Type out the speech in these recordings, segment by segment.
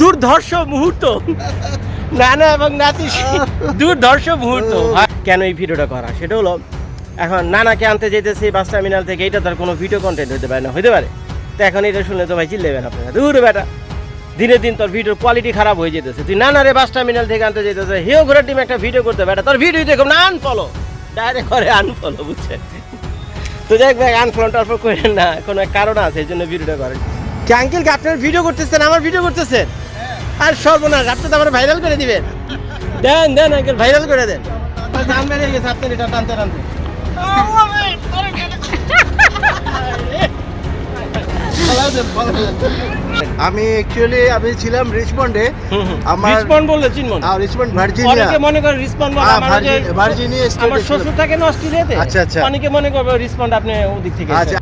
দুর্ধর্ষ মুহূর্ত। নানা এবং নাতি, দুর্ধর্ষ মুহূর্ত। কেন এই ভিডিওটা করা? সেটা হলো, এখন নানাকে আনতে যেতেছি বাস টার্মিনাল থেকে, এটা তার কোনো ভিডিও কন্টেন্ট হতে পারে না হতে পারে। তো এখন এটা শুনলে তো ভাই চিল্লেবেন আপনারা। দূর বেটা, দিনে দিন তোর ভিডিওর কোয়ালিটি খারাপ হয়ে যেতেছে। তুই নানারে বাস টার্মিনাল থেকে আনতে যেতেছে হিও ঘোরার টিম একটা ভিডিও করতে, বেটা। তোর ভিডিও দেখো না আনফলো ডাইরেক্ট করে আনফলো বুঝছে তো যাই ভাই আনফলো টানফলো করেন না, কোনো কারণ আছে, এই জন্য ভিডিওটা করেন। আঙ্কেল আপনার ভিডিও করতেছেন, আমার ভিডিও করতেছেন? আর সর্বনাশ আপনি তো আমার ভাইরাল করে দিবেন। দেন দেন আঙ্কেল ভাইরাল করে দেন। দাম বেড়ে গেছে আপনার এটা টানতে টানতে। আমি অ্যাকচুয়ালি আমি ছিলাম রিচমন্ডে আমার রিসপন্ড বললে আহ, রিচমন্ড ভার্জিনিয়া অনেকে মনে করে রিসপন্ড বলে আমার যে ভার্জি- ভার্জিনিয়া আমার শ্বশুর থাকে না অস্ট্রেলিয়াতে আচ্ছা, আচ্ছা। অনেকে মনে করবে রিসপন্ড আপনি ওদিক থেকে আচ্ছা।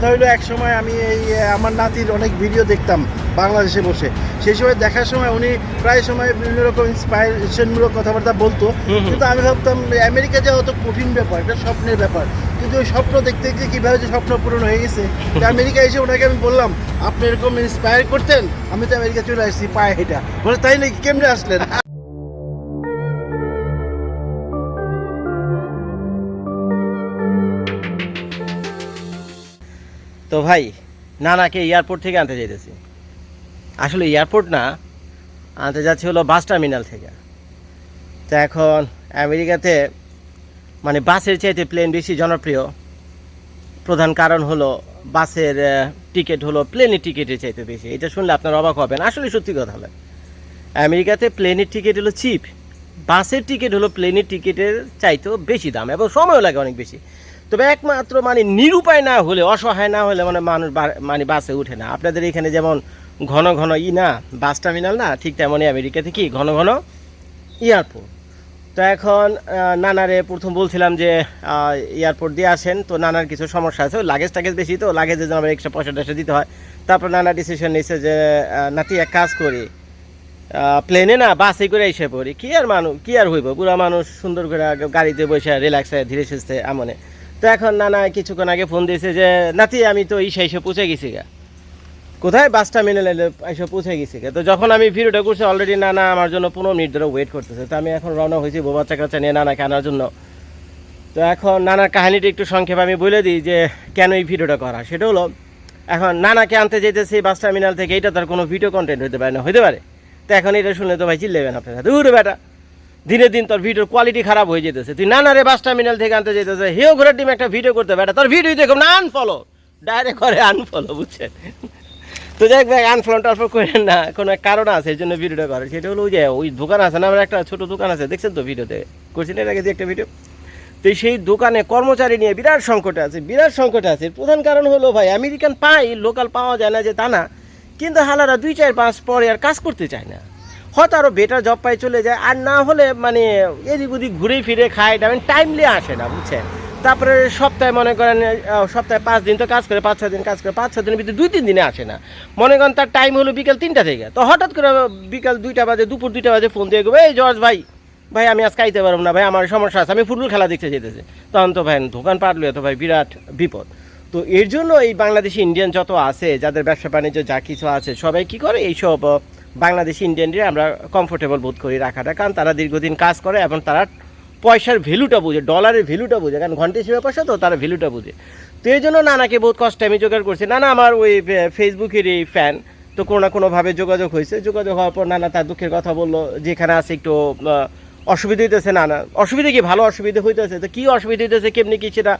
কথা হলো এক সময় আমি এই আমার নাতির অনেক ভিডিও দেখতাম বাংলাদেশে বসে। সেই সময় দেখার সময় উনি প্রায় সময় বিভিন্ন রকম ইন্সপাইরেশনমূলক কথাবার্তা বলতো। কিন্তু আমি ভাবতাম আমেরিকা যাওয়া অত কঠিন ব্যাপার এটা স্বপ্নের ব্যাপার। কিন্তু ওই স্বপ্ন দেখতে দেখতে কীভাবে যে স্বপ্ন পূরণ হয়ে গেছে তো আমেরিকা এসে ওনাকে আমি বললাম আপনি এরকম ইন্সপায়ার করতেন আমি তো আমেরিকা চলে আসছি পায়ে হেঁটা। বলে তাই নাকি? কেমনে আসলেন? তো ভাই, নানাকে এয়ারপোর্ট থেকে আনতে যেতেছি আসলে এয়ারপোর্ট না, আনতে যাচ্ছি হলো বাস টার্মিনাল থেকে। তো এখন আমেরিকাতে মানে বাসের চাইতে প্লেন বেশি জনপ্রিয়। প্রধান কারণ হলো বাসের টিকিট হলো প্লেনের টিকিটের চাইতে বেশি। এটা শুনলে আপনার অবাক হবেন। আসলে সত্যি কথা হবে আমেরিকাতে প্লেনের টিকিট হলো চিপ বাসের টিকিট হলো প্লেনের টিকিটের চাইতেও বেশি দাম এবং সময়ও লাগে অনেক বেশি। তবে একমাত্র মানে নিরুপায় না হলে, অসহায় না হলে মানে মানুষ মানে বাসে উঠে না। আপনাদের এখানে যেমন ঘন ঘন ই না, বাস টার্মিনাল না, ঠিক তেমনই আমেরিকাতে কি ঘন ঘন এয়ারপোর্ট। তো এখন নানারে প্রথম বলছিলাম যে এয়ারপোর্ট দিয়ে আসেন। তো নানার কিছু সমস্যা আছে। লাগেজ টাগেজ বেশি তো লাগেজের জন্য আমার এক্সট্রা পয়সা টয়সা দিতে হয়। তারপর নানা ডিসিশন নিয়েছে যে নাতি এক কাজ করি। প্লেনে না, বাসে করে এসে পড়ি। কি আর মানুষ কি আর হইব? পুরা মানুষ সুন্দর করে গাড়িতে বসে রিল্যাক্সে ধীরে সুস্থে আমনে। তো এখন নানা কিছুক্ষণ আগে ফোন দিয়েছে যে, নাতি, আমি তো ইসে এসে পৌঁছে গেছি গা। কোথায়? বাসটা মেনে নিলে এসে পৌঁছে গেছি গা। তো যখন আমি ভিডিওটা করছি অলরেডি নানা আমার জন্য পনেরো মিনিট ধরে ওয়েট করতেছে। তো আমি এখন রওনা হয়েছি বউ বাচ্চা কাচ্চা নিয়ে নানাকে আনার জন্য। তো এখন নানার কাহিনীটা একটু সংক্ষেপে আমি বলে দিই যে, কেন এই ভিডিওটা করা? সেটা হলো, এখন নানাকে আনতে যেতেছি বাস টার্মিনাল থেকে এটা তার কোনো ভিডিও কন্টেন্ট হতে পারে না। হতে পারে। তো এখন এটা শুনলে তো ভাই চিল্লেবেন আপনারা। দূর বেটা। দিনে দিন তোর ভিডিওর কোয়ালিটি খারাপ হয়ে যেতেছে। তুই নানারে বাস টার্মিনাল থেকে আনতে যেতেছে, হিও ঘোরার ডিম একটা ভিডিও করতে বেটা, তোর ভিডিও দেখো না আনফলো ডাইরেক্ট করে আনফলো বুঝছেন? তো যাই ভাই আনফলো টানফলো করেন না, কোনো কারণ আছে, এই জন্য ভিডিওটা করে সেটা হলো ওই যে, ওই দোকান আছে না, আমার একটা ছোটো দোকান আছে, দেখছেন তো ভিডিওতে করছেন এর আগে একটা ভিডিও তো সেই দোকানে কর্মচারী নিয়ে বিরাট সংকটে আছে, বিরাট সংকটে আছে। প্রধান কারণ হলো ভাই আমেরিকান পাই লোকাল পাওয়া যায় না যে তা না, কিন্তু হালারা দুই, চার পাঁচ পরে আর কাজ করতে চায় না। হয়তো আরও বেটার জব পাই চলে যায়। আর না হলে মানে এদিক ওদিক ঘুরে ফিরে খায় এটা টাইমলি আসে না, বুঝছেন? তারপরে সপ্তাহে মনে করেন সপ্তাহে পাঁচ দিন তো কাজ করে, পাঁচ ছয় দিন কাজ করে, পাঁচ ছয় দিনের ভিতরে দুই, তিন দিনে আসে না। মনে করেন তার টাইম হলো বিকাল তিনটা থেকে। তো হঠাৎ করে বিকাল দুইটা বাজে, দুপুর দুইটা বাজে ফোন দিয়ে এই জর্জ ভাই ভাই আমি আজকে আইতে পারব না, ভাই আমার সমস্যা আছে, আমি ফুটবল খেলা দেখতে যেতেছে। তখন তো ভাই দোকান পাটলো তো ভাই বিরাট বিপদ। তো এর জন্য এই বাংলাদেশি ইন্ডিয়ান যত আছে, যাদের ব্যবসা বাণিজ্য যা কিছু আছে, সবাই কি করে? এইসব বাংলাদেশি ইন্ডিয়ানরা আমরা কমফোর্টেবল বোধ করি রাখাটা। কারণ তারা দীর্ঘদিন কাজ করে এবং তারা পয়সার ভ্যালুটা বুঝে ডলারের ভ্যালুটা বুঝে, কারণ ঘণ্টা হিসেবে পয়সা তো তারা ভ্যালুটা বুঝে। তো এই জন্য নানাকে বহুত কষ্টে আমি জোগাড় করছি। নানা আমার ওই ফেসবুকের এই ফ্যান তো কোনো না কোনোভাবে যোগাযোগ হয়েছে। যোগাযোগ হওয়ার পর নানা তার দুঃখের কথা বলল, যেখানে আছে একটু অসুবিধা হইতেছে নানা। অসুবিধা কি? ভালো অসুবিধা হইতেছে? তো কী অসুবিধা হইতেছে? কেমনি কি সেটা?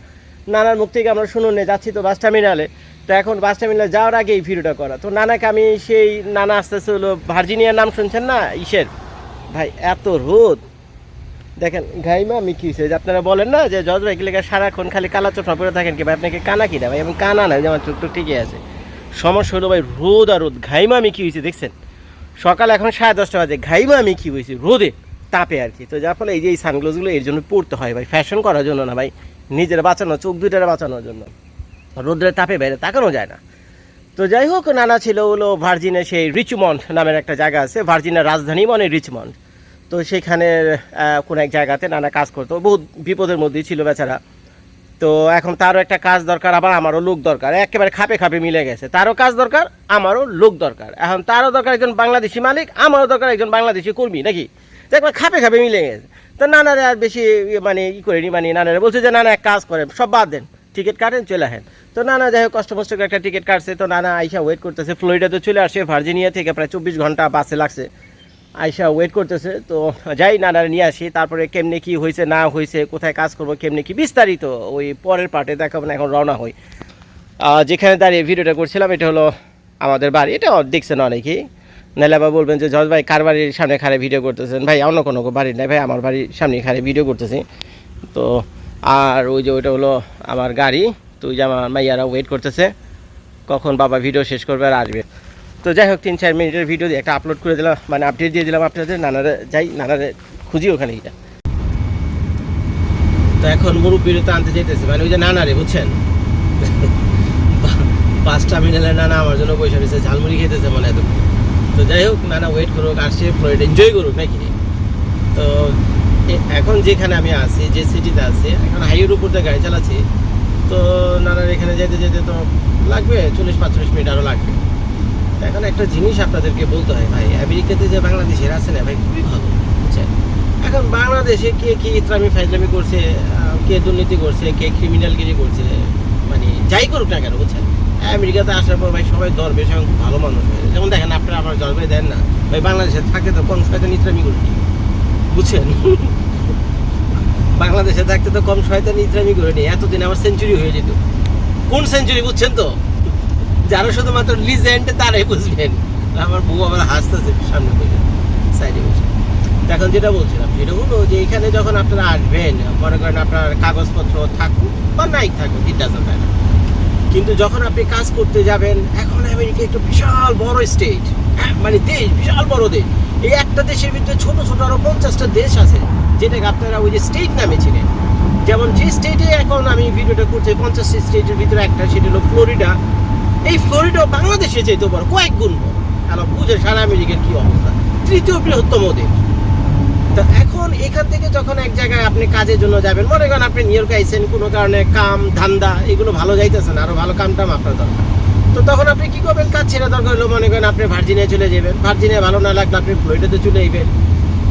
নানার মুখ থেকে আমরা শুনুন যাচ্ছি তো বাস টার্মিনালে তো এখন বাস টার্মিনালে যাওয়ার আগে এই ভিডিওটা করা। তো নানাকে আমি সেই নানা আস্তে আস্তে হলো ভার্জিনিয়ার নাম শুনছেন না? ইসের। ভাই, এত রোদ। দেখেন ঘাইমা আমি কি যে আপনারা বলেন না যে জজ ভাই লেগে সারাক্ষণ খালি কালা চোখা পরে থাকেন কি ভাই? আপনাকে কানা কিনা ভাই? এবং কানা না আমার চোখ তো ঠিকই আছে। সমস্যা হলো ভাই, রোদ আর রোদ। ঘাইমা আমি কি হয়েছে দেখছেন? সকাল এখন সাড়ে দশটা বাজে। ঘাইমা আমি কি হয়েছি রোদে, তাপে আর কি। তো যার ফলে এই যে এই সানগ্লোজগুলো এর জন্য পড়তে হয় ভাই। ফ্যাশন করার জন্য না ভাই। নিজের বাঁচানো চোখ দুইটারে বাঁচানোর জন্য। রোদ্রের তাপে বাইরে তাকানো যায় না। তো যাই হোক নানা ছিল হলো ভার্জিনের সেই রিচমন্ড নামের একটা জায়গা আছে ভার্জিনের রাজধানী মানে রিচমন্ড। তো সেখানের আহ, কোনো এক জায়গাতে নানা কাজ করতো। বহুত বিপদের মধ্যেই ছিল বেচারা। তো এখন তারও একটা কাজ দরকার আবার আমারও লোক দরকার। একেবারে খাপে খাপে মিলে গেছে। তারও কাজ দরকার আমারও লোক দরকার। এখন তারও দরকার একজন বাংলাদেশি মালিক আমারও দরকার একজন বাংলাদেশি কর্মী নাকি? একবার খাপে খাপে মিলে গেছে। তো নানারে আর বেশি মানে ই করিনি মানে নানারে বলছে যে নানা এক কাজ করেন সব বাদ দেন। টিকিট কাটেন, চলে আসেন। তো নানা যাই হোক, কষ্ট মষ্ট করে একটা টিকিট কাটছে। তো নানা আইসা ওয়েট করতেছে। ফ্লোরিডাতে চলে আসছে ভার্জিনিয়া থেকে প্রায় চব্বিশ ঘণ্টা বাসে লাগছে। আইসা ওয়েট করতেছে। তো যাই, নানারে নিয়ে আসি। তারপরে কেমনে কি হয়েছে, না হয়েছে, কোথায় কাজ করব, কেমনে কি বিস্তারিত ওই পরের পার্টে দেখাবো, না এখন রওনা হই। যেখানে দাঁড়িয়ে ভিডিওটা করছিলাম, এটা হলো আমাদের বাড়ি। এটা দেখছেন অনেকেই। নাহলে আবার বলবেন যে, জজ ভাই, কার বাড়ির সামনে খারে ভিডিও করতেছেন? ভাই, অন্য কোনো বাড়ির নাই। ভাই, আমার বাড়ির সামনে খারে ভিডিও করতেছি। তো আর ওই যে ওইটা হলো আমার গাড়ি। তো ওই যে আমার মাইয়ারা ওয়েট করতেছে। কখন বাবা ভিডিও শেষ করবে আর আসবে। তো যাই হোক, তিন, চার মিনিটের ভিডিও একটা আপলোড করে দিলাম। মানে আপডেট দিয়ে দিলাম আপনাদের, নানারে যাই, নানারে খুঁজি ওখানে গিয়ে। তো এখন মুরব্বীর তো আনতে যেতেছে মানে ওই যে নানারে, বুঝছেন? বাস টার্মিনালে নানা আমার জন্য পয়সা রয়েছে ঝালমুড়ি খেতেছে মানে এত তো যাই হোক, নানা ওয়েট করুক, আসছে এনজয় করুক নাকি? তো এখন যেখানে আমি আছি, যে সিটিতে আছি, এখন হাইওয়ের উপর দিয়ে গাড়ি চালাচ্ছি, তো নানার এখানে যেতে যেতে তো লাগবে, চল্লিশ পাঁচচল্লিশ মিনিট আরও লাগবে। এখন একটা জিনিস আপনাদেরকে বলতে হয়, ভাই, আমেরিকাতে যে বাংলাদেশের আছে না, ভাই, খুবই ভালো, বুঝছেন? এখন বাংলাদেশে কে কি ইসলামি ফাইজলামি করছে কে দুর্নীতি করছে, কে ক্রিমিনাল ক্রিমিনালগিরি করছে মানে যাই করুক না কেন, বুঝছেন? আমেরিকাতে আসার পর, ভাই, সবাই দরবেশ এবং ভালো মানুষ হয় যেমন দেখেন, আপনারা আমার জলবায়ু দেন না, ভাই, বাংলাদেশে থাকে তো শয়তান ইসলামি করি বুঝছেন? বাংলাদেশে থাকতে তো কম শয়তান ইসলামি করে নি। এতদিন আমার সেঞ্চুরি হয়ে যেত। কোন সেঞ্চুরি বুঝছেন তো? যারা শুধুমাত্র লিজেন্ড তারাই বুঝবেন। আমার বউ আবার হাসতেছে সামনে বসে সাইডে বসে। এখন যেটা বলছিলাম, সেটা হলো যে এখানে যখন আপনারা আসবেন, মনে করেন আপনার কাগজপত্র থাকুক বা নাই থাকুক ইট ডাজন্ট ম্যাটার কিন্তু যখন আপনি কাজ করতে যাবেন, এখন আমেরিকা একটা বিশাল বড় স্টেট মানে দেশ, বিশাল বড় দেশ। এই একটা দেশের ভিতরে ছোট ছোট আরও পঞ্চাশটা দেশ আছে। যেটাকে আপনারা ওই যে স্টেট নামে ছিলেন যেমন যে স্টেটে এখন আমি ভিডিওটা করছি পঞ্চাশটি স্টেটের ভিতরে একটা, সেটা হলো ফ্লোরিডা। এই ফ্লোরিডা বাংলাদেশে যেতে বড় কয়েক গুণ তাহলে বুঝে সারা আমেরিকার কি অবস্থা। তৃতীয় বৃহত্তম দেশ। তো এখন এখান থেকে যখন এক জায়গায় আপনি কাজের জন্য যাবেন, মনে করেন আপনি নিউ ইয়র্কে আইসেন কোনো কারণে কাম, ধান্দা, এগুলো ভালো যাইতেছেন আরও ভালো কাম টাম আপনার দরকার। তো তখন আপনি কি করবেন? কাজ ছেড়ে দরকার হলো মনে করেন আপনি ভার্জিনিয়া চলে যাবেন ভার্জিনিয়া ভালো না লাগলে আপনি ফ্লোরিডাতে চলে যাবেন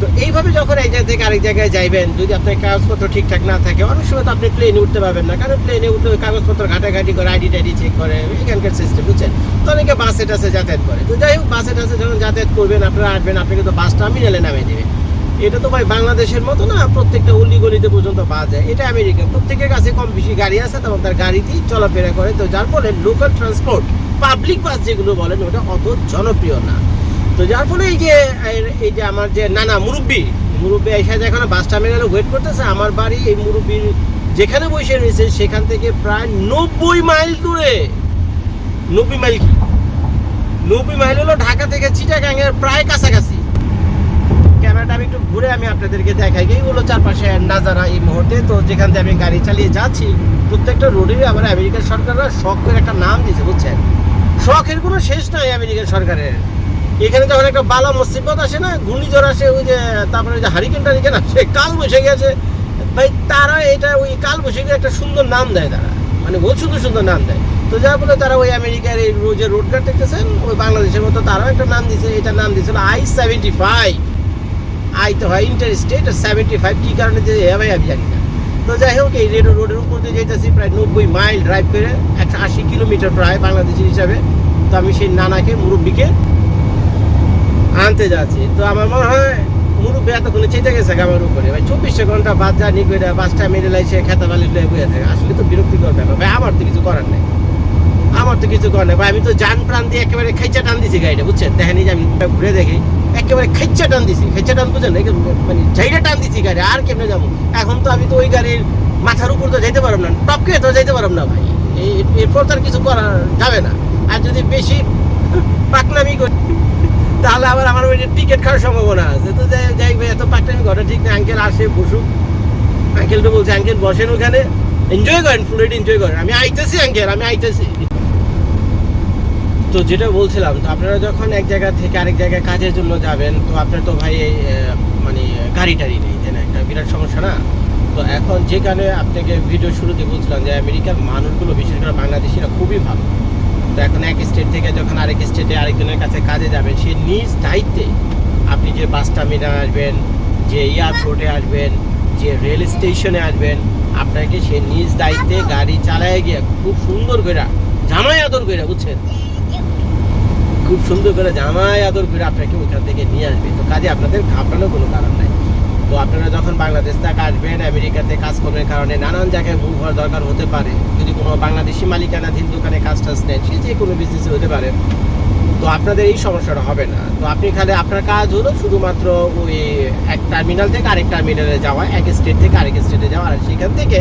তো এইভাবে যখন এক জায়গা থেকে আরেক জায়গায় যাইবেন, যদি আপনার কাগজপত্র ঠিকঠাক না থাকে, অনেক সময় তো আপনি প্লেনে উঠতে পারবেন না। কারণ প্লেনে উঠতে কাগজপত্র ঘাটাঘাটি করে আইডি টাইডি চেক করে, এখানকার সিস্টেম বুঝছেন? তো অনেকে বাসে টাসে যাতায়াত করে। তো যাই হোক বাসে টাসে যখন যাতায়াত করবেন, আপনারা আসবেন আপনাকে তো বাস টার্মিনালে নামিয়ে দেবে এটা তো ভাই বাংলাদেশের মতো না, প্রত্যেকটা গলিতে পর্যন্ত পাওয়া যায়। এটা আমেরিকা প্রত্যেকের কাছে কম বেশি গাড়ি আছে তখন তার গাড়িতেই চলাফেরা করে। তো যার ফলে লোকাল ট্রান্সপোর্ট পাবলিক বাস যেগুলো বলেন, ওটা অত জনপ্রিয় না। তো যার ফলে এই যে এই যে আমার যে নানা মুরব্বী মুরব্বী এসে যখন বাস টার্মিনালে ওয়েট করতেছে, আমার বাড়ি এই মুরব্বীর যেখানে বসে রয়েছে, সেখান থেকে প্রায় নব্বই মাইল দূরে। নব্বই মাইল কি? নব্বই মাইল হলো ঢাকা থেকে চিটাগাঙের প্রায় কাছাকাছি। ক্যামেরাটা আমি একটু ঘুরে আমি আপনাদেরকে দেখাই। এইগুলো চারপাশে নাজারা এই মুহূর্তে। তো যেখান দিয়ে আমি গাড়ি চালিয়ে যাচ্ছি, প্রত্যেকটা রোডেরই আবার আমেরিকার সরকাররা শখ একটা নাম দিয়েছে, বুঝছেন? শখের কোনো শেষ নাই আমেরিকার সরকারের। এখানে যখন একটা বালা মুসিবত আসে না, ঘূর্ণিঝড় আসে, ওই যে, তারপরে ওই যে হারিকেন টারিকেন আসে, কাল বসে গেছে ভাই, তারা এটা ওই কাল বসে গিয়ে একটা সুন্দর নাম দেয় তারা। মানে বহুত সুন্দর সুন্দর নাম দেয়। তো যার ফলে তারা ওই আমেরিকার এই যে রোড কাট দেখতেছেন, ওই বাংলাদেশের মতো তারাও একটা নাম দিয়েছে এটা নাম দিয়েছিল আই সেভেন্টি ফাইভ আই তো হয় ইন্টার স্টেট সেভেন্টি ফাইভ কী কারণে যে এ ভাই, আমি জানি না। তো যাই হোক, এই রেড রোডের উপর দিয়ে যেতেছি প্রায় নব্বই মাইল ড্রাইভ করে, একশো আশি কিলোমিটার প্রায় বাংলাদেশের হিসাবে। তো আমি সেই নানাকে, মুরব্বীকে আনতে যাচ্ছি। তো আমার মনে হয় মুরব্বী এতক্ষণে চেতে গেছে আমার উপরে। ভাই, চব্বিশশো ঘণ্টা বাদ যা করে বাসটা মেরে লাইছে, খেতা বালিশ লয়ে বয়ে থাকে। আসলে তো বিরক্তিকর ব্যাপার। ভাই, আমার তো কিছু করার নেই। আমার তো কিছু করার নেই। ভাই, আমি তো যান প্রাণ দিয়ে একেবারে খাইচা টান দিছি গাড়িটা, বুঝছেন? দেখেনি যে আমি ঘুরে দেখি, একেবারে খাইচা টান দিছি। খাইচা টান বুঝেন? মানে ঝাইটা টান দিছি গাড়ি, আর কেমনে যাব? এখন তো আমি তো ওই গাড়ির মাথার উপর তো যাইতে পারব না, টপকে তো যাইতে পারব না ভাই। এরপর তো আর কিছু করা যাবে না। আর যদি বেশি পাকনামি করি তাহলে আবার আমার ওই টিকিট খাওয়ার সম্ভাবনা আছে। তো যাই যাই ভাই, এত পাকনামি ঘরে ঠিক না আঙ্কেল আসে, বসুক। আঙ্কেল তো বলছে আঙ্কেল বসেন ওখানে। এনজয় করেন ফ্লুইড এনজয় করেন। আমি আইতেছি আঙ্কেল আমি আইতেছি। তো যেটা বলছিলাম, তো আপনারা যখন এক জায়গা থেকে আরেক জায়গায় কাজের জন্য যাবেন, তো আপনার তো ভাই মানে গাড়ি টাড়ি নেই, তাই না? একটা বিরাট সমস্যা না? তো এখন যেখানে আপনাকে ভিডিও শুরুতে বলছিলাম যে, আমেরিকার মানুষগুলো, বিশেষ করে বাংলাদেশিরা, খুবই ভালো। তো এখন এক স্টেট থেকে যখন আরেক স্টেটে আরেকজনের কাছে কাজে যাবেন, সে নিজ দায়িত্বে আপনি যে বাস টার্মিনাল আসবেন, যে এয়ারপোর্টে আসবেন, যে রেল স্টেশনে আসবেন, আপনাকে সে নিজ দায়িত্বে গাড়ি চালায় গিয়ে খুব সুন্দর করে জামাই আদর করে বুঝছেন? খুব সুন্দর করে জামাই আদর করে আপনাকে ওইখান থেকে নিয়ে আসবে। তো কাজে আপনাদের ঘাবড়ানোর কোনো কারণ নাই। তো আপনারা যখন বাংলাদেশ থেকে আসবেন, আমেরিকাতে কাজকর্মের কারণে নানান জায়গায় মুভ হওয়ার দরকার হতে পারে। যদি কোনো বাংলাদেশি মালিকানাধীন দোকানে কাজ টাজ নেন, সে যে কোনো বিজনেসে হতে পারে। তো আপনাদের এই সমস্যাটা হবে না। তো আপনি খালি আপনার কাজ হলো শুধুমাত্র ওই এক টার্মিনাল থেকে আরেক টার্মিনালে যাওয়া, এক স্টেট থেকে আরেক স্টেটে যাওয়া, আর সেখান থেকে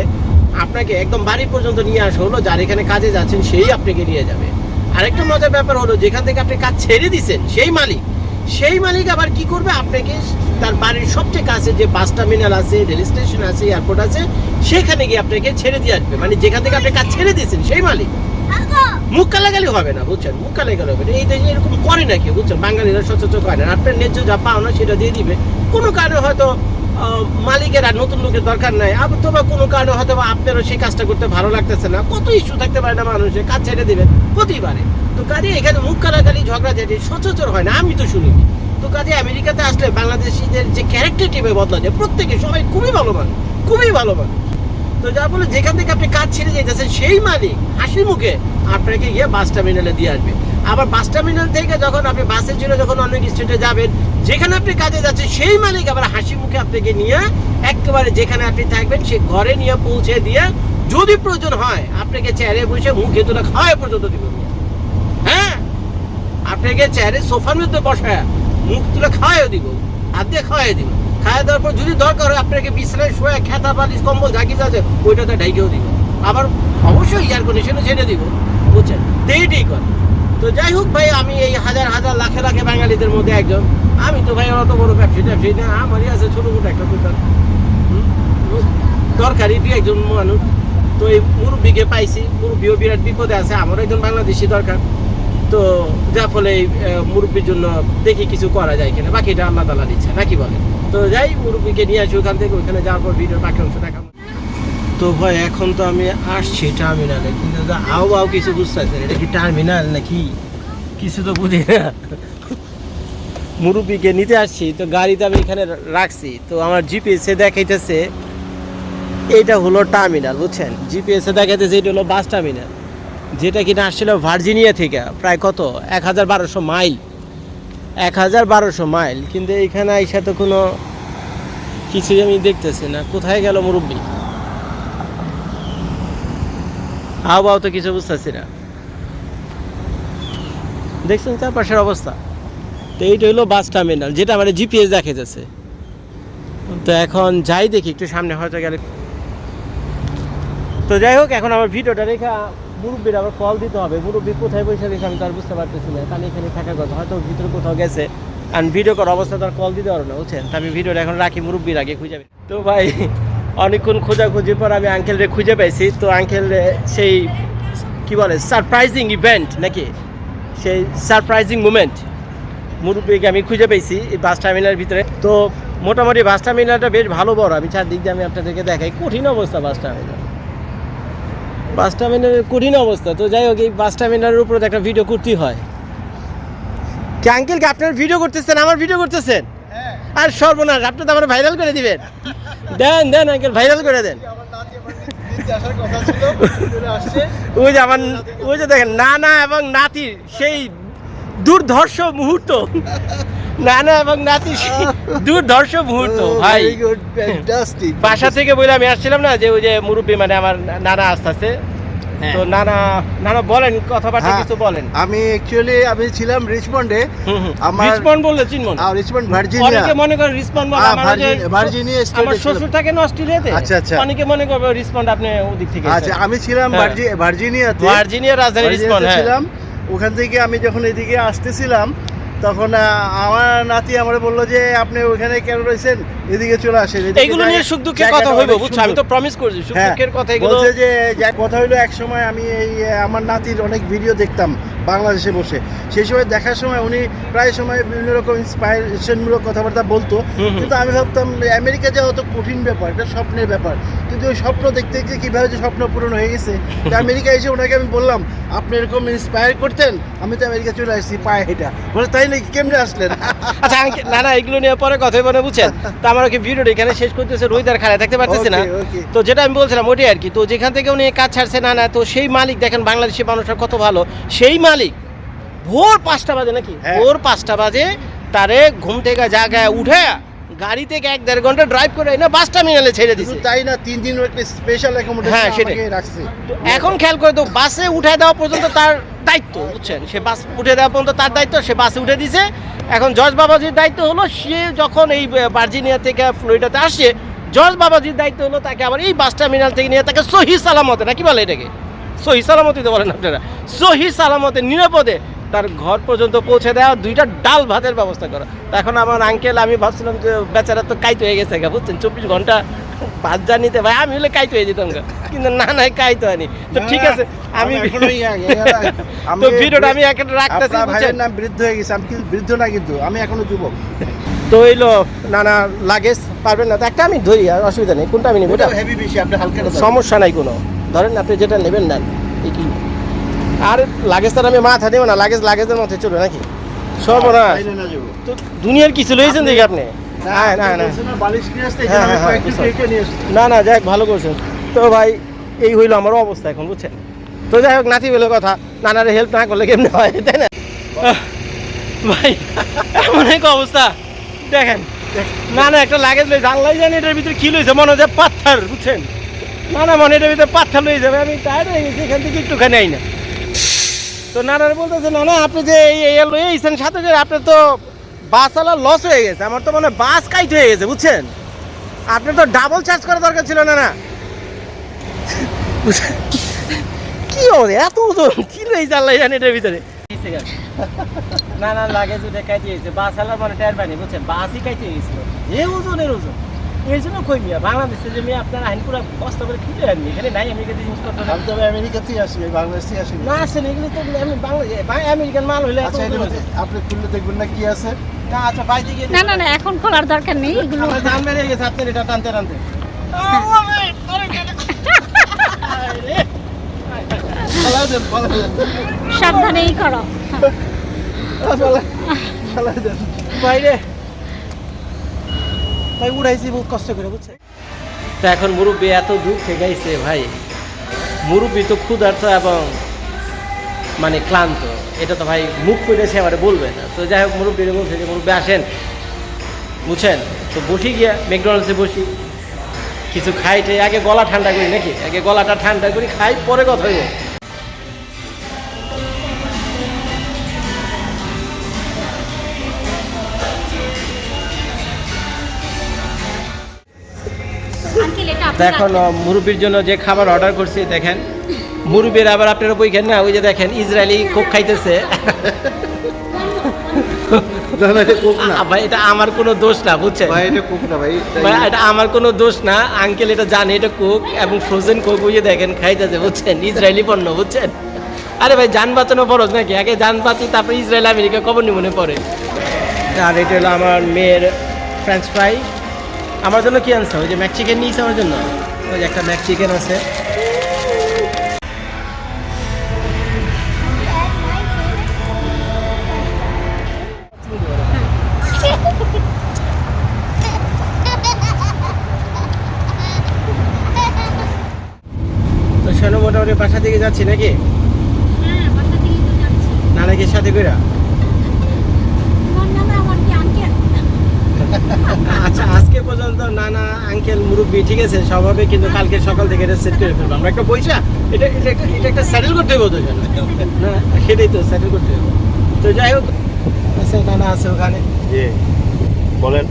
আপনাকে একদম বাড়ি পর্যন্ত নিয়ে আসা হলো, যার এখানে কাজে যাচ্ছেন, সেই আপনাকে নিয়ে যাবে। আরেকটা মজার ব্যাপার হলো, যেখান থেকে আপনি কাজ ছেড়ে দিছেন, সেই মালিক সেই মালিক আবার কি করবে? আপনাকে তার বাড়ির সবচেয়ে কাছে যে বাস টার্মিনাল আছে রেল স্টেশন আছে এয়ারপোর্ট আছে সেখানে গিয়ে আপনাকে ছেড়ে দিয়ে আসবে। মানে যেখান থেকে আপনি কাজ ছেড়ে দিয়েছেন সেই মালিক। মুখ কালাগালি হবে না বুঝছেন? মুখ কালাগালি হবে না। এই দেশে এরকম করে না কেউ বুঝছেন? বাঙালিরা সচরাচর করে না। আপনার ন্যায্য যা পাওনা সেটা দিয়ে দিবে। কোনো কারণে হয়তো মালিকের আর নতুন লোকের দরকার নাই। অথবা কোনো কারণে হয়তো আপনারও সেই কাজটা করতে ভালো লাগতেছে না। কত ইস্যু থাকতে পারে না মানুষের কাজ ছেড়ে দেবেন হতেই পারে তো কাজে এখানে মুখ কালাগালি ঝগড়া ঝাঁটি সচরাচর হয় না। আমি তো শুনিনি। তো কাজে আমেরিকাতে আসলে বাংলাদেশিদের যে ক্যারেক্টার টিপে বদলা যায় প্রত্যেকে সবাই খুবই ভালো মানুষ খুবই ভালো মানুষ তো যার ফলে যেখান থেকে আপনি কাজ ছেড়ে যেতেছেন সেই মালিক হাসি মুখে আপনাকে গিয়ে বাস টার্মিনালে দিয়ে আসবে। আবার বাস টার্মিনাল থেকে যখন আপনি বাসে চলে যখন অনেক স্টেটে যাবেন, যেখানে আপনি কাজে যাচ্ছেন, সেই মালিক আবার হাসি মুখে আপনাকে নিয়ে একেবারে যেখানে আপনি থাকবেন, সে ঘরে নিয়ে পৌঁছে দিয়ে যদি প্রয়োজন হয়, আপনাকে চেয়ারে বসে মুখে তুলে খাওয়া পর্যন্ত দিব। হ্যাঁ? আপনাকে চেয়ারে সোফার মধ্যে বসায় মুখ তুলে খাওয়াইও দিব, হাত দিয়ে খাওয়াই দিব। খাওয়া দেওয়ার পর যদি দরকার হয় আপনাকে বিছানায় শুয়ে খেতা বালিশ, কম্বল ঝাঁকি যাচ্ছে ওইটাতে ঢাইকেও দিব। আবার অবশ্যই এয়ার কন্ডিশনে ছেড়ে দিব, বুঝছেন? এইটাই কর। তো যাই হোক ভাই, আমি এই হাজার হাজার লাখে লাখে বাঙালিদের মধ্যে একজন। আমি তো ভাই, অত বড় ব্যবসায়ী ট্যাবসায়ী না আমারই আছে, ছোটো মোটো একটা দোকান? দরকারি দুই একজন মানুষ। তো এই মুরব্বীকে পাইছি, মুরব্বীও বিরাট বিপদে আছে, আমারও একজন বাংলাদেশি দরকার। তো যার ফলে আহ, জন্য দেখি কিছু করা যায় কিনা। বাকিটা আল্লাহ তালার ইচ্ছা নাকি বলে? তো যাই মুরব্বীকে নিয়ে আসি ওখান থেকে ওখানে যাওয়ার পর ভিডিওর বাকি অংশ দেখাবো। তো ভাই এখন তো আমি আসছি টার্মিনালে কিন্তু আও আও কিছু বুঝতেছে এটা কি টার্মিনাল নাকি? কিছু তো বুঝি না। মুরব্বীকে নিতে আসছি তো গাড়িতে আমি এখানে রাখছি তো আমার জিপিএসে দেখাইতেছে এইটা হলো টার্মিনাল বুঝছেন? জিপিএসে দেখাইতেছে এটা হলো বাস টার্মিনাল যেটা কিনা আসছিল ভার্জিনিয়া থেকে, প্রায় কত? এক হাজার বারোশো মাইল। এক হাজার বারোশো মাইল। কিন্তু এইখানে আইসা তো কোনো কিছুই আমি দেখতেছি না। কোথায় গেল মুরব্বী? আবহাওয়া তো কিছু বুঝতেছি না। দেখছেন চারপাশের অবস্থা? তো এইটা হলো বাস টার্মিনাল, যেটা আমার জিপিএস দেখে যাচ্ছে। তো এখন যাই দেখি, একটু সামনে হয়তো গেলে। তো যাই হোক, এখন আমার ভিডিওটা রেখা মুরব্বীর আবার কল দিতে হবে। মুরব্বী কোথায় বসে রেখে আমি তো আর বুঝতে পারতেছি না। কারণ এখানে থাকার কথা হয়তো ভিতরে কোথাও গেছে। আর ভিডিও করার অবস্থা তো আর কল দিতে পারো না, বুঝছেন? তো আমি ভিডিওটা এখন রাখি, মুরব্বীর আগে খুঁজে পাই। তো ভাই, অনেকক্ষণ খোঁজাখুঁজির পর আমি আঙ্কেলরে খুঁজে পাইছি। তো আঙ্কেল সেই, কি বলে সারপ্রাইজিং ইভেন্ট নাকি? সেই সারপ্রাইজিং মুমেন্ট মুরব্বীকে আমি খুঁজে পেয়েছি এই বাস টার্মিনালের ভিতরে। তো মোটামুটি বাস টার্মিনালটা বেশ ভালো বড়। আমি চারদিক দিয়ে আমি আপনাদেরকে দেখাই। কঠিন অবস্থা বাস টার্মিনাল বাস টার্মিনালের কঠিন অবস্থা। তো যাই হোক এই বাস টার্মিনালের উপরে একটা ভিডিও করতেই হয়। কি আঙ্কেল কি আপনার ভিডিও করতেছেন? আমার ভিডিও করতেছেন? হ্যাঁ। আর সর্বনাশ আপনি তো আমার ভাইরাল করে দিবেন। দেন দেন আঙ্কেল ভাইরাল করে দেন। ওই যে আমার ওই যে দেখেন নানা এবং নাতির সেই দুর্ধর্ষ মুহূর্ত। নানা এবং দুর্ধর্ষ মুহূর্ত ভাই। বাসা থেকে বলে আমি আসছিলাম না যে ওই যে মুরব্বী মানে আমার নানা আসতেছে। হ্যাঁ। তো নানা নানা বলেন কথাবার্তা হ্যাঁ। কিছু বলেন। আমি অ্যাকচুয়ালি আমি ছিলাম রিচমন্ডে আমার- রিসপন্ড বললে চিনমন আর রিচমন্ড ভার্জিনিয়া অনেকে মনে করে হ্যাঁ, আমার ভার্জিনিয়া আমার স্টেটে ছিলাম। শ্বশুর থাকেন অস্ট্রেলিয়াতে। আচ্ছা, আচ্ছা। অনেকে মনে করবে রিসপন্ড আপনি ওদিক থেকে আচ্ছা আমি ছিলাম হ্যাঁ। ভার্জি- ভার্জিনিয়াতে ভার্জিনিয়া রাজধানী হ্যাঁ। ছিলাম। ওখান থেকে আমি যখন এদিকে আসতেছিলাম তখন আমার নাতি আমার বলল যে আপনি ওখানে কেন রয়েছেন? এদিকে চলে আসেন। এগুলো নিয়ে সুখ দুঃখের কথা হইব বুঝছ? আমি তো প্রমিস করছি সুখ হ্যাঁ, দুঃখের কথা এগুলো বলছে যে যা কথা হইল এক সময় আমি এই আমার নাতির অনেক ভিডিও দেখতাম। বাংলাদেশে বসে। সেই সময় দেখার সময় উনি প্রায় সময় বিভিন্ন রকম ইন্সপায়ারেশনমূলক কথাবার্তা বলতো। কিন্তু আমি ভাবতাম আমেরিকা যাওয়া তো কঠিন ব্যাপার এটা স্বপ্নের ব্যাপার। কিন্তু ওই স্বপ্ন দেখতে দেখতে কীভাবে যে স্বপ্ন পূরণ হয়ে গেছে তো আমেরিকা এসে ওনাকে আমি বললাম আপনি এরকম ইন্সপায়ার করতেন আমি তো আমেরিকা চলে আসছি পায়ে হেঁটা। বলে তাই নাকি? কেমনে আসলেন? আচ্ছা না না এগুলো নিয়ে পরে কথা বলে বুঝছেন? তো আমার ওকে ভিডিওটা এখানে শেষ করতেছে রোহিদার খাড়ায় থাকতে পারতেছে না. তো যেটা আমি বলছিলাম ওটাই আর কি। তো যেখান থেকে উনি কাজ ছাড়ছে না না তো সেই মালিক দেখেন বাংলাদেশি মানুষরা কত ভালো সেই মালিক। ভোর পাঁচটা বাজে নাকি? হ্যাঁ। ভোর পাঁচটা বাজে তারে ঘুম থেকে জায়গায় উঠে গাড়ি থেকে এক দেড় ঘণ্টা ড্রাইভ করে না বাস টার্মিনালে ছেড়ে দিছে। তাই না তিন দিন একটা স্পেশাল হ্যাঁ, সেটাই। রাখছে। এখন খেয়াল করে তো বাসে উঠে দেওয়া পর্যন্ত তার দায়িত্ব বুঝছেন? সে বাস উঠে দেওয়া পর্যন্ত তার দায়িত্ব সে বাসে উঠে দিছে। এখন জজ বাবাজির দায়িত্ব হলো সে যখন এই ভার্জিনিয়া থেকে ফ্লোরিডাতে আসছে জজ বাবাজির দায়িত্ব হলো তাকে আবার এই বাস টার্মিনাল থেকে নিয়ে তাকে সহি সালামতে নাকি বলে এটাকে? সহি সালামতি তো বলেন আপনারা। সহি সালামতে নিরাপদে তার ঘর পর্যন্ত পৌঁছে দেওয়া দুইটা ডাল ভাতের ব্যবস্থা করা। তা এখন আমার আঙ্কেল আমি ভাবছিলাম যে বেচারা তো কাইতে হয়ে গেছে গা, বুঝছেন? চব্বিশ ঘণ্টা ভাত যা নিতে ভাই আমি হলে কাইতে হয়ে যেতাম গা। কিন্তু না না কাইতে হয়নি। তো ঠিক আছে আমি তো ভিডিওটা আমি একটা রাখতেছি ভাইয়ের নাম বৃদ্ধ হয়ে গেছে আমি কিন্তু বৃদ্ধ না কিন্তু আমি এখনও যুবক। তো হইল না না লাগেজ পারবেন না? তো একটা আমি ধরি আর অসুবিধা নেই। কোনটা আমি নেব? হেভি বেশি আপনি হালকা সমস্যা নাই কোনো। ধরেন আপনি যেটা নেবেন নেন এই কি? আর লাগেজ তার আমি মাথা দেবো না লাগেজ লাগেজের মধ্যে চলবে নাকি? সর্বনাশ। না তো দুনিয়ার কিছু লইছেন দেখি আপনি? না না না। আসতে হ্যাঁ, হ্যাঁ, হ্যাঁ, ভালো করছেন। তো ভাই এই হইল আমার অবস্থা এখন বুঝছেন? তো যাই হোক নাতি বলে কথা নানারে হেল্প না করলে কেমনে হয় তাই না? ভাই এমন এক অবস্থা। দেখেন না না একটা লাগেজ লই জানলাই জানি এটার ভিতরে কি লইছে মনে হচ্ছে পাথর বুঝছেন? না না মনে ভিতরে পাথর লই যাবে, আমি টায়ার্ড হয়ে গেছি থেকে একটুখানি আই না তো নানার বলতেছে না আপনি যে এই লইছেন সাথে করে, আপনার তো বাস আলা লস হয়ে গেছে, আমার তো মনে বাস কাইট হয়ে গেছে, বুঝছেন? আপনার তো ডাবল চার্জ করা দরকার ছিল না না কি হবে এত ওজন কি রয়েছে আল্লাহ জানে এটার ভিতরে? না না লাগেজ উঠে কাইতে গেছে, বাস আলার মানে টায়ার পানি বুঝছেন? বাসই কাইতে গেছিল। এ ওজনের ওজন? এই জন্য কই মিয়া? বাংলাদেশে যে মেয়ে আপনার আইন পুরো বস্তা করে কিনে আননি এখানে নাই আমেরিকাতে জিনিসপত্র। আমি তবে আমেরিকাতেই আসি আমি বাংলাদেশ থেকে আসি না আসেন এগুলো তো আমি বাংলা আমেরিকান মাল হইলে এত আচ্ছা আপনি খুললে দেখবেন না কি আছে। না আচ্ছা বাইরে গিয়ে না না না এখন খোলার দরকার নেই এগুলো আমার জান বেরিয়ে গেছে আপনার এটা টানতে টানতে। সাবধানেই করো। বাইরে। ভাই উড়াইছি, বহুত কষ্ট করে বুঝছে তো এখন মুরব্বী এত দূর থেকে আইছে ভাই। মুরব্বী তো ক্ষুধার্ত এবং মানে ক্লান্ত। এটা তো ভাই মুখ করে সে বলবে না। তো যাই হোক, মুরব্বীরে বলছে যে, মুরব্বী, আসেন। বুঝছেন? তো বসি গিয়া, ম্যাকডোনাল্ডসে বসি। কিছু খাই টাই আগে গলা ঠান্ডা করি নাকি? আগে গলাটা ঠান্ডা করি, খাই, পরে কথা হইব। তো এখন আহ, জন্য যে খাবার অর্ডার করছি দেখেন। মুরব্বির আবার আপনারা বইখান না ওই যে দেখেন ইসরায়েলি কোক খাইতেছে। ভাই এটা আমার কোনো দোষ না বুঝছেন? ভাই এটা কোক না ভাই এটা আমার কোনো দোষ না আঙ্কেল এটা জানে এটা কোক এবং ফ্রোজেন কোক ওই যে দেখেন খাইতেছে বুঝছেন? ইসরায়েলি পণ্য বুঝছেন? আরে ভাই যান বাঁচানো ফরজ নাকি? আগে যান বাঁচি তারপরে ইসরায়েল আমেরিকা কবর মনে পড়ে। আর এটা হলো আমার মেয়ের ফ্রেঞ্চ ফ্রাই আমার জন্য কি আনছে? ওই যে ম্যাকচিকেন নিয়েছে আমার জন্য। ওই যে একটা ম্যাকচিকেন আছে। তো শোনো মোটামুটি বাসা থেকে যাচ্ছি নাকি? হ্যাঁ তো যাচ্ছি। নানাকির সাথে কইরা তোমার নামে আমার কি আঙ্কেল আচ্ছা আজকে পর্যন্ত নানা আঙ্কেল মুরব্বী ঠিক আছে? স্বভাবে কিন্তু কালকে সকাল থেকে এটা সেট করে ফেলব। আমরা একটা পয়সা এটা এটা একটা এটা একটা স্যাটেল করতে হবে তো না সেটাই তো স্যাটেল করতে হবে। তো যাই হোক আছে নানা আছে ওখানে। জি বলেন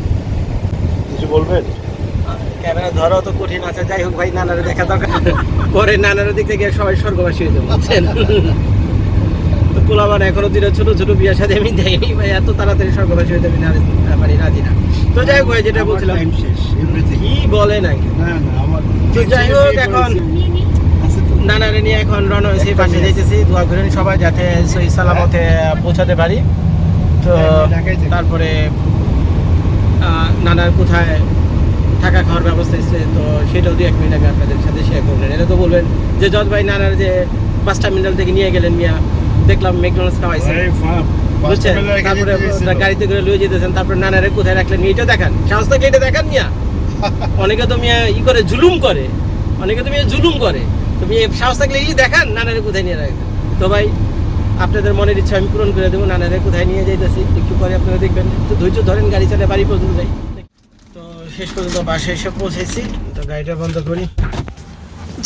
কিছু বলবেন? ক্যামেরা ধরাও তো কঠিন আছে যাই হোক ভাই নানারে দেখা দরকার। পরে নানার দিক থেকে সবাই স্বর্গবাসী হয়ে যাব বুঝছেন? তো পোলাবার এখনও দিনে ছোট ছোট বিয়ার সাথে আমি দেয়নি ভাই এত তাড়াতাড়ি স্বর্গবাসী হয়ে যাবে না মানে রাজি না। তো যাই হোক যেটা বলছিলাম। কি আমার তো যাই হোক এখন নিয়ে নি নানারে নিয়ে এখন হয়েছি পাশে দোয়া করেন সবাই যাতে সহি সালামতে পৌঁছাতে পারি। তো হ্যাঁ, থাকি। তারপরে নানার কোথায় থাকা খাওয়ার ব্যবস্থা এসছে তো সেটাও দু এক মিনিট আমি আপনাদের সাথে শেয়ার করলেন এটা তো বলবেন যে জজ ভাই নানার যে পাঁচটা মিনাল থেকে নিয়ে গেলেন মিয়া দেখলাম ম্যাকডোনাল্ডস খাওয়াইছে। বুঝছেন? তারপরে গাড়িতে করে লয়ে যেতেছেন তারপরে নানারে কোথায় রাখলেন? এটা দেখান। সাহস থাকলে এটা দেখান মিয়া। অনেকে তো মিয়া ই করে জুলুম করে। অনেকে তো মিয়া জুলুম করে। তো মিয়া সাহস থাকলে এগুলি দেখান নানারে কোথায় নিয়ে রাখবেন? তো ভাই আপনাদের মনের ইচ্ছা আমি পূরণ করে দেবো নানারে কোথায় নিয়ে যাইতেছি? একটু পরে আপনারা দেখবেন। তো ধৈর্য ধরেন গাড়ি চালে বাড়ি পর্যন্ত যাই। তো শেষ পর্যন্ত বাসে এসে পৌঁছেছি। তো গাড়িটা বন্ধ করি।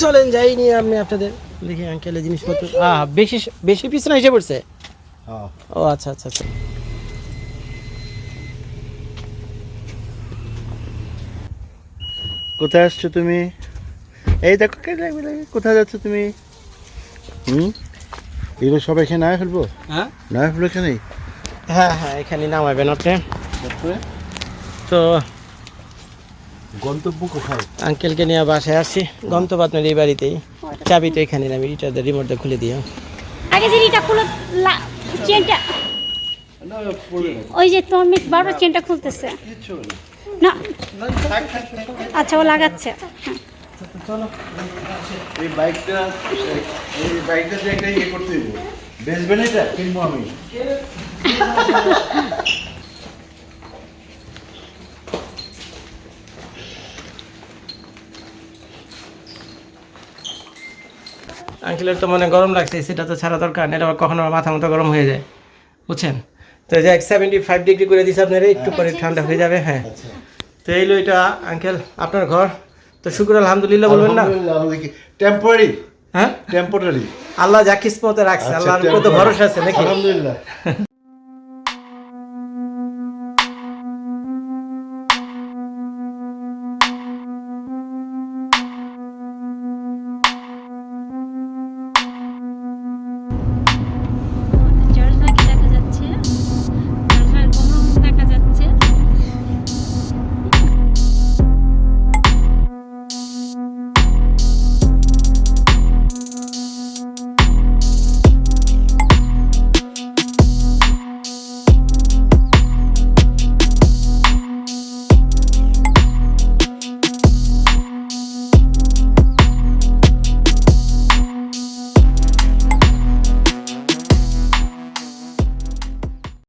চলেন যাই নিয়ে আমি আপনাদের দেখি আঙ্কেলের জিনিসপত্র আহ বেশি বেশি পিছনে এসে পড়ছে? ও আচ্ছা আচ্ছা আচ্ছা। কোথায় আসছো তুমি? এই দেখো কে লাগবে লাগে কোথায় যাচ্ছ তুমি? হুম? এগুলো সব এখানে নামে ফেলব? হ্যাঁ? নামে ফেলব এখানেই? হ্যাঁ হ্যাঁ এখানে নামাবেন আপনি তো গন্তব্য কোথায়? আঙ্কেলকে নিয়ে বাসায় আসছি গন্তব্য আপনার এই বাড়িতেই। চাবি তো এখানে আমি এটা রিমোটটা খুলে দিও। আগে যে এটা খুলে চেনটা ওই যে তোর মিস বারবার চেনটা খুলতেছে। না। আচ্ছা ও লাগাচ্ছে। এই বাইকটা এই বাইকটা যে একটা ইয়ে করতে দিব বেচবেন এটা? কিনবো আমি। আঙ্কেলের তো মনে গরম লাগছে সেটা তো ছাড়া দরকার নেই এটা আবার কখনো মাথা মতো গরম হয়ে যায়। বুঝছেন? তো যে সেভেন্টি ফাইভ ডিগ্রি করে দিচ্ছে আপনার একটু পরে ঠান্ডা হয়ে যাবে হ্যাঁ। আচ্ছা। তো এইলো এটা আঙ্কেল আপনার ঘর? তো শুক্র আলহামদুলিল্লাহ বলবেন না? টেম্পোরারি হ্যাঁ? টেম্পোরারি আল্লাহ যা কিসমতে রাখছে আল্লাহ কত ভরসা আছে নাকি? আলহামদুলিল্লাহ।